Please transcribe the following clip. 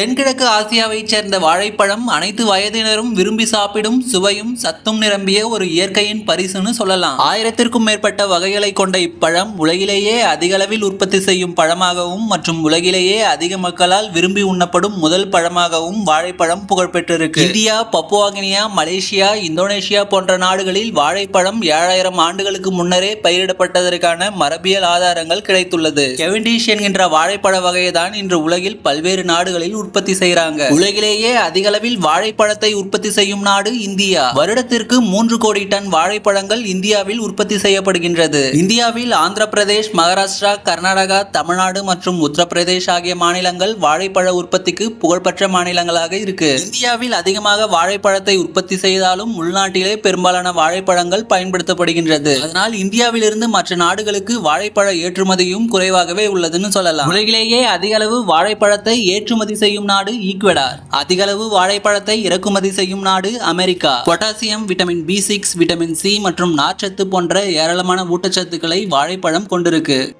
தென்கிழக்கு ஆசியாவைச் சேர்ந்த வாழைப்பழம் அனைத்து வயதினரும் விரும்பி சாப்பிடும் சுவையும் சத்தும் நிரம்பிய ஒரு இயற்கையின் பரிசுன்னு சொல்லலாம். ஆயிரத்திற்கும் மேற்பட்ட வகைகளை கொண்ட இப்பழம் உலகிலேயே அதிக அளவில் உற்பத்தி செய்யும் பழமாகவும் மற்றும் உலகிலேயே அதிக மக்களால் விரும்பி உண்ணப்படும் முதல் பழமாகவும் வாழைப்பழம் புகழ்பெற்றிருக்கு. இந்தியா பப்புவாகினியா மலேசியா இந்தோனேஷியா போன்ற நாடுகளில் வாழைப்பழம் ஏழாயிரம் ஆண்டுகளுக்கு முன்னரே பயிரிடப்பட்டதற்கான மரபியல் ஆதாரங்கள் கிடைத்துள்ளது. கெவண்டிஷ் என்கின்ற வாழைப்பழ வகையை தான் இன்று உலகில் பல்வேறு நாடுகளில் உற்பத்தி செய்யறாங்க உலகிலேயே அதிக அளவில் வாழைப்பழத்தை உற்பத்தி செய்யும் நாடு இந்தியா. வருடத்திற்கு மூன்று கோடி டன் வாழைப்பழங்கள் இந்தியாவில் உற்பத்தி செய்யப்படுகின்றது. இந்தியாவில் ஆந்திர பிரதேஷ் மகாராஷ்டிரா கர்நாடகா தமிழ்நாடு மற்றும் உத்தரப்பிரதேஷ் ஆகிய மாநிலங்கள் வாழைப்பழ உற்பத்திக்கு புகழ்பெற்ற மாநிலங்களாக இருக்கு. இந்தியாவில் அதிகமாக வாழைப்பழத்தை உற்பத்தி செய்தாலும் உள்நாட்டிலே பெரும்பாலான வாழைப்பழங்கள் பயன்படுத்தப்படுகின்றது. அதனால் இந்தியாவிலிருந்து மற்ற நாடுகளுக்கு வாழைப்பழ ஏற்றுமதியும் குறைவாகவே உள்ளதுன்னு சொல்லலாம். உலகிலேயே அதிக அளவு வாழைப்பழத்தை ஏற்றுமதி செய்ய செய்யும் நாடு ஈக்வடார். அதிகளவு வாழைப்பழத்தை இறக்குமதி செய்யும் நாடு America. Potassium vitamin B six vitamin C மற்றும் நார்ச்சத்து போன்ற ஏராளமான ஊட்டச்சத்துக்களை வாழைப்பழம் கொண்டிருக்கு.